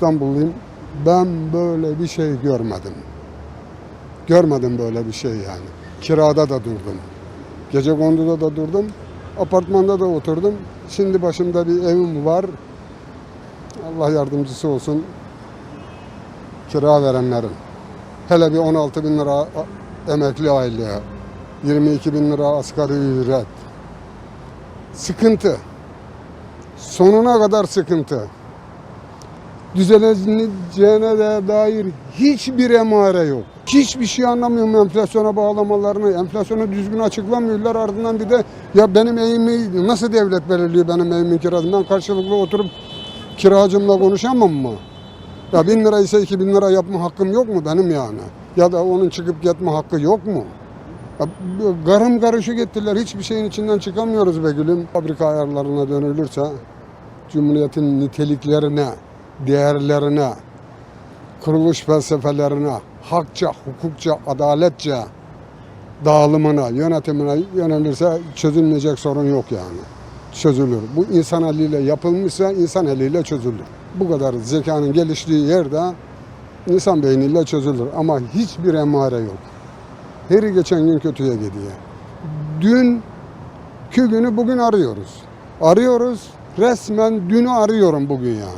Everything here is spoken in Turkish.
İstanbulluyum. Ben böyle bir şey görmedim. Görmedim böyle bir şey yani. Kirada da durdum. Gece konduda da durdum. Apartmanda da oturdum. Şimdi başımda bir evim var. Allah yardımcısı olsun kira verenlerin. Hele bir 16 bin lira emekli aileye, 22 bin lira asgari ücret. Sıkıntı. Sonuna kadar sıkıntı düzeleceğine de dair hiçbir emare yok. Hiçbir şey anlamıyorum enflasyona bağlamalarını. Enflasyonu düzgün açıklamıyorlar ardından bir de ya benim evimi nasıl devlet belirliyor benim evimin kirasını? Ben karşılıklı oturup kiracımla konuşamam mı? Ya bin lira ise iki bin lira yapma hakkım yok mu benim yani? Ya da onun çıkıp gitme hakkı yok mu? Ya, Karım karışık ettiler. Hiçbir şeyin içinden çıkamıyoruz be gülüm. Fabrika ayarlarına dönülürse Cumhuriyet'in niteliklerine, değerlerine, kuruluş felsefelerine, hakça, hukukça, adaletçe dağılımına, yönetimine yönelirse çözülmeyecek sorun yok yani. Çözülür. Bu insan eliyle yapılmışsa insan eliyle çözülür. Bu kadar zekanın geliştiği yerde insan beyniyle çözülür. Ama hiçbir emare yok. Her geçen gün kötüye gidiyor. Dünkü günü bugün arıyoruz. Arıyoruz. Resmen dünü arıyorum bugün yani.